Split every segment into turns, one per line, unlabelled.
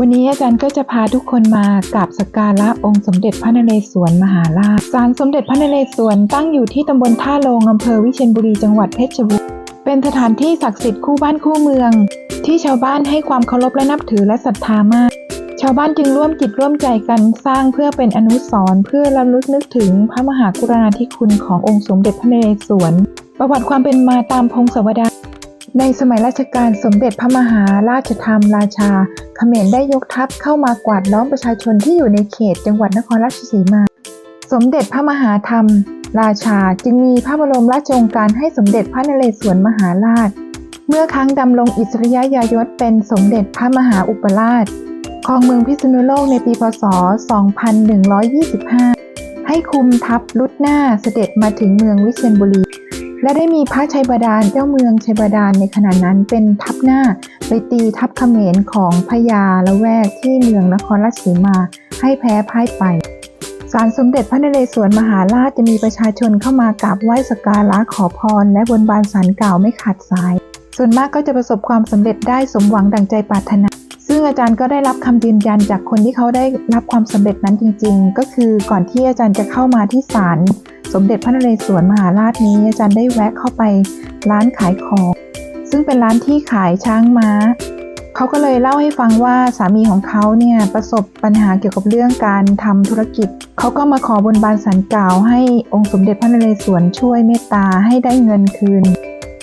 วันนี้อาจารย์ก็จะพาทุกคนมากราบสักการะองค์สมเด็จพระนเรศวรมหาราชศาลสมเด็จพระนเรศวรตั้งอยู่ที่ตำบลท่าโลงอำเภอวิเชียรบุรีจังหวัดเพชรบูรณ์เป็นสถานที่ศักดิ์สิทธิ์คู่บ้านคู่เมือง ที่ชาวบ้านให้ความเคารพและนับถือและศรัทธามาก ชาวบ้านจึงร่วมจิตร่วมใจกันสร้างเพื่อเป็นอนุสรณ์เพื่อระลึกนึกถึงพระมหากรุณาธิคุณขององค์สมเด็จพระนเรศวร ประวัติความเป็นมาตามพงศาวดาร ในสมัยรัชกาลสมเด็จพระมหาราชธรรมราชาเขมรได้ยกทัพเข้ามากวาดล้อมประชาชนที่อยู่ในเขตจังหวัดนครราชสีมา สมเด็จพระมหาธรรม ราชาจึงมีพระบรมราชโองการให้สมเด็จพระนเรศวรมหาราช เมื่อครั้งดำรงอิสริยยายศเป็นสมเด็จพระมหาอุปราชครองเมืองพิษณุโลกในปีพศ 2125 ให้คุมทัพลุดหน้าเสด็จมาถึงเมืองวิเชียรบุรี และได้มีพระชัยบาดาลเจ้าเมืองชัยบาดาลในขณะนั้นเป็นทัพหน้าไปตีทัพเขมรของพญาละแวกที่เมืองนครราชสีมาให้แพ้พ่ายไปศาลสมเด็จพระนเรศวรมหาราชจะมีประชาชนเข้ามากราบไหว้สักการะขอพร และบนบานสารกล่าไม่ขาดสาย ส่วนมากก็จะประสบความสำเร็จได้สมหวังดังใจปรารถนา ซึ่งอาจารย์ก็ได้รับคำยืนยันจากคนที่เขาได้รับความสำเร็จนั้นจริง ๆ ก็คือก่อนที่อาจารย์จะเข้ามาที่ศาล สมเด็จพระนเรศวรมหาราชนี้อาจารย์ได้แวะเข้าไปร้านขายของ ซึ่งเป็นร้านที่ขายช้างม้า เขาก็เลยเล่าให้ฟังว่าสามีของเขาเนี่ยประสบปัญหาเกี่ยวกับเรื่องการทำธุรกิจ เขาก็มาขอบนบานสันกล่าวให้องค์สมเด็จพระนเรศวรช่วยเมตตาให้ได้เงินคืน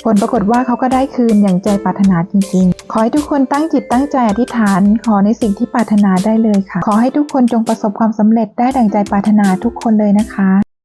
ผลปรากฏว่าเขาก็ได้คืนอย่างใจปรารถนาจริงๆ ขอให้ทุกคนตั้งจิตตั้งใจอธิษฐาน ขอในสิ่งที่ปรารถนาได้เลยค่ะ ขอให้ทุกคนจงประสบความสำเร็จได้ดังใจปรารถนาทุกคนเลยนะคะ